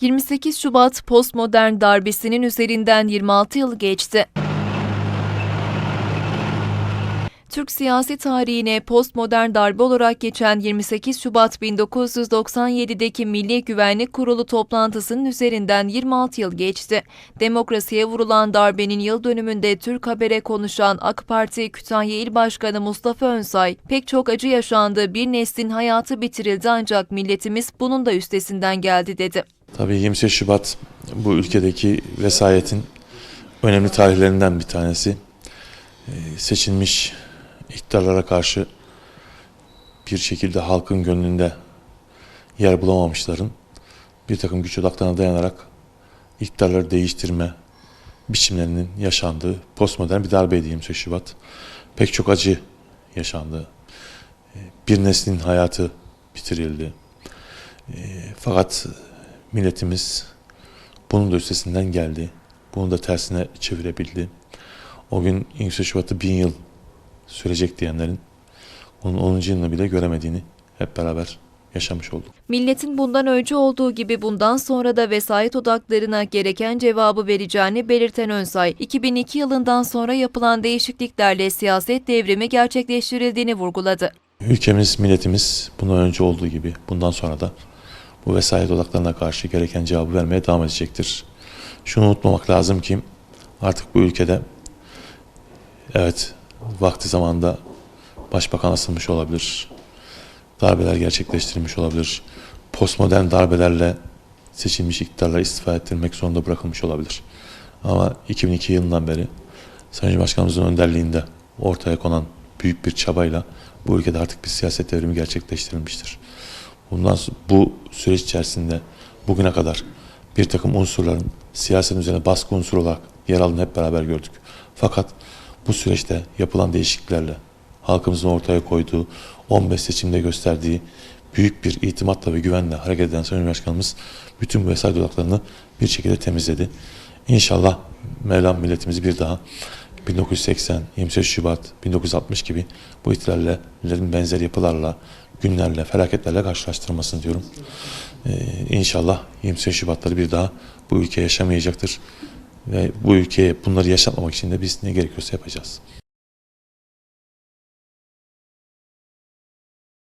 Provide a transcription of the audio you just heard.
28 Şubat postmodern darbesinin üzerinden 26 yıl geçti. Türk siyasi tarihine postmodern darbe olarak geçen 28 Şubat 1997'deki Milli Güvenlik Kurulu toplantısının üzerinden 26 yıl geçti. Demokrasiye vurulan darbenin yıl dönümünde Türk Haber'e konuşan AK Parti Kütahya İl Başkanı Mustafa Önsay, pek çok acı yaşandı, bir neslin hayatı bitirildi ancak milletimiz bunun da üstesinden geldi dedi. Tabii 28 Şubat bu ülkedeki vesayetin önemli tarihlerinden bir tanesi. Ee, Seçilmiş iktidarlara karşı bir şekilde halkın gönlünde yer bulamamışların bir takım güç odaklarına dayanarak iktidarları değiştirme biçimlerinin yaşandığı postmodern bir darbeydi 28 Şubat. Pek çok acı yaşandı. Ee, Bir neslin hayatı bitirildi. Ee, Fakat milletimiz bunun da üstesinden geldi. Bunu da tersine çevirebildi. O gün 28 Şubat'ı bin yıl sürecek diyenlerin onun 10. yılını bile göremediğini hep beraber yaşamış olduk. Milletin bundan önce olduğu gibi bundan sonra da vesayet odaklarına gereken cevabı vereceğini belirten Önsay, 2002 yılından sonra yapılan değişikliklerle siyaset devrimi gerçekleştirildiğini vurguladı. Ülkemiz, milletimiz bundan önce olduğu gibi bundan sonra da bu vesayet odaklarına karşı gereken cevabı vermeye devam edecektir. Şunu unutmamak lazım ki artık bu ülkede evet vakti zamanında başbakan asılmış olabilir. Darbeler gerçekleştirilmiş olabilir. Postmodern darbelerle seçilmiş iktidarları istifa ettirmek zorunda bırakılmış olabilir. Ama 2002 yılından beri Sayın Cumhurbaşkanımızın önderliğinde ortaya konan büyük bir çabayla bu ülkede artık bir siyaset devrimi gerçekleştirilmiştir. Bundan bu süreç içerisinde bugüne kadar bir takım unsurların siyasetin üzerine baskı unsuru olarak yer aldığını hep beraber gördük. Fakat bu süreçte yapılan değişikliklerle halkımızın ortaya koyduğu 15 seçimde gösterdiği büyük bir itimatla ve güvenle hareket eden Sayın Başkanımız bütün bu vesayet odaklarını bir şekilde temizledi. İnşallah Mevlam milletimizi bir daha 1980, 28 Şubat, 1960 gibi bu ihtilallerin benzer yapılarla, günlerle, felaketlerle karşılaştırmasını diyorum. Ee, inşallah 28 Şubatları bir daha bu ülke yaşamayacaktır. Ve bu ülkeye bunları yaşatmamak için de biz ne gerekiyorsa yapacağız.